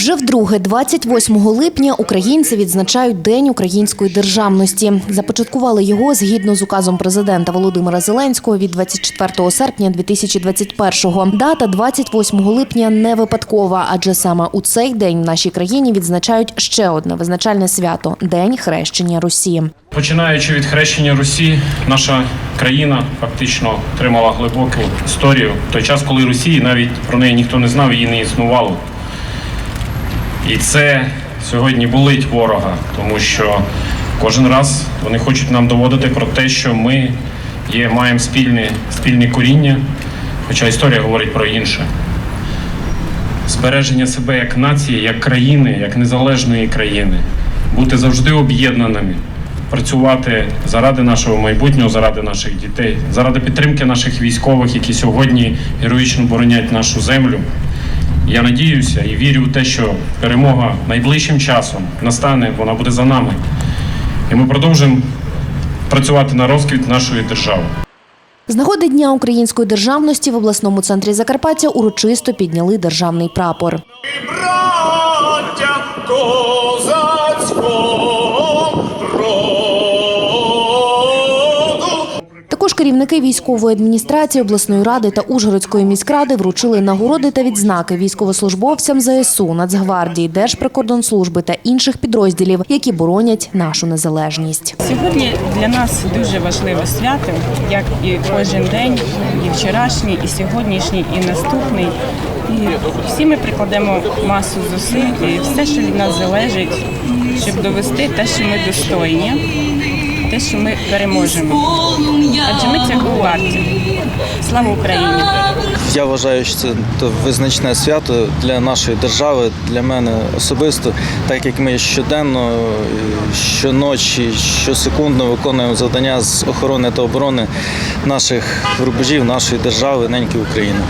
Вже вдруге, 28 липня, українці відзначають День української державності. Започаткували його згідно з указом президента Володимира Зеленського від 24 серпня 2021-го. Дата 28 липня не випадкова, адже саме у цей день в нашій країні відзначають ще одне визначальне свято День хрещення Русі. Починаючи від хрещення Русі, наша країна фактично отримала глибоку історію. В той час, коли Росії навіть про неї ніхто не знав, її не існувало. І це сьогодні болить ворога, тому що кожен раз вони хочуть нам доводити про те, що ми є, маємо спільне, спільне коріння, хоча історія говорить про інше. Збереження себе як нації, як країни, як незалежної країни, бути завжди об'єднаними, працювати заради нашого майбутнього, заради наших дітей, заради підтримки наших військових, які сьогодні героїчно боронять нашу землю. Я надіюся і вірю в те, що перемога найближчим часом настане, вона буде за нами. І ми продовжимо працювати на розквіт нашої держави. З нагоди Дня української державності в обласному центрі Закарпаття урочисто підняли державний прапор. Керівники військової адміністрації обласної ради та Ужгородської міськради вручили нагороди та відзнаки військовослужбовцям ЗСУ, Нацгвардії, Держприкордонслужби та інших підрозділів, які боронять нашу незалежність. Сьогодні для нас дуже важливе свято, як і кожен день, і вчорашній, і сьогоднішній, і наступний. І всі ми прикладемо масу зусиль і все, що від нас залежить, щоб довести те, що ми достойні, те, що ми переможемо. Адже ми цього варті. Слава Україні! Я вважаю, що це визначне свято для нашої держави, для мене особисто, так як ми щоденно, щоночі, щосекундно виконуємо завдання з охорони та оборони наших рубежів, нашої держави, неньки України.